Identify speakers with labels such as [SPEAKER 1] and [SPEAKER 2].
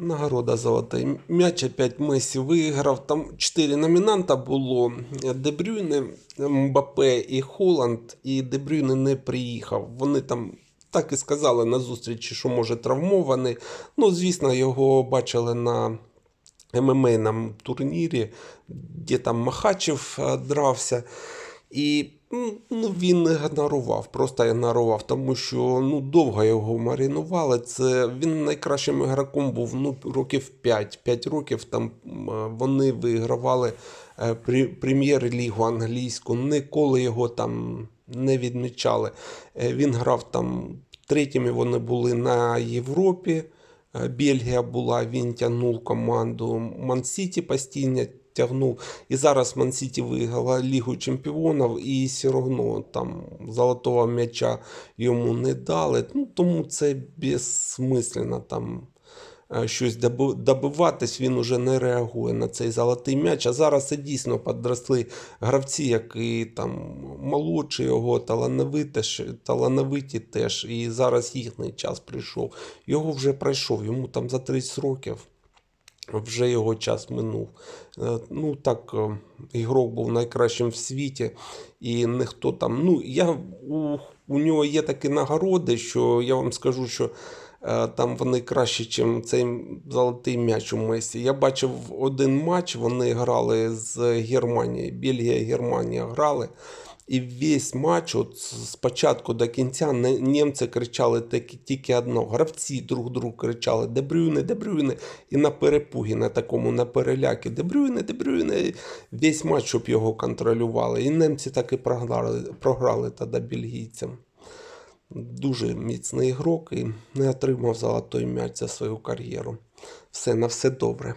[SPEAKER 1] Нагорода золотий м'яч опять Месі виграв. Там чотири номінанта було: Дебрюйне, Мбапе і Холланд. І Дебрюйне не приїхав. Вони там так і сказали на зустрічі, що може травмований. Ну, звісно, його бачили на ММА турнірі, де там Махачев е, дрався. І ну, він ігнорував, просто ігнорував, тому що ну, довго його маринували. Це він найкращим ігроком був ну, років 5. 5 років там вони вигравали е, прем'єр-лігу англійську. Ніколи його там не відмічали. Е, Він грав там третіми вони були на Європі. Е, Бельгія була, він тягнув команду. Ман-Сіті постійно тягнув. І зараз Ман-Сіті виграла Лігу Чемпіонів і все одно там золотого м'яча йому не дали. Ну, тому це безсмислено там е, щось добиватись, він уже не реагує на цей золотий м'яч. А зараз це дійсно підросли гравці, які там молодші його, талановиті, талановиті теж. І зараз їхній час прийшов. Його вже пройшов, йому там за 30 років. Вже його час минув. Е, Ну так, е, ігрок був найкращим в світі, і ніхто там. Ну, я, у, у нього є такі нагороди, що я вам скажу, що е, там вони краще, ніж цей золотий м'яч у Месі. Я бачив один матч, вони грали з Германією. Бельгія Германія грали. І весь матч, от з початку до кінця, німці кричали тільки, одно. Гравці друг другу кричали Дебрюйне, Дебрюйне. І на перепугі, на такому на переляки Дебрюйне, Дебрюйне. Весь матч, щоб його контролювали. І немці так і програли, програли тоді бельгійцям. Дуже міцний ігрок і не отримав золотий м'яч за свою кар'єру. Все на все добре.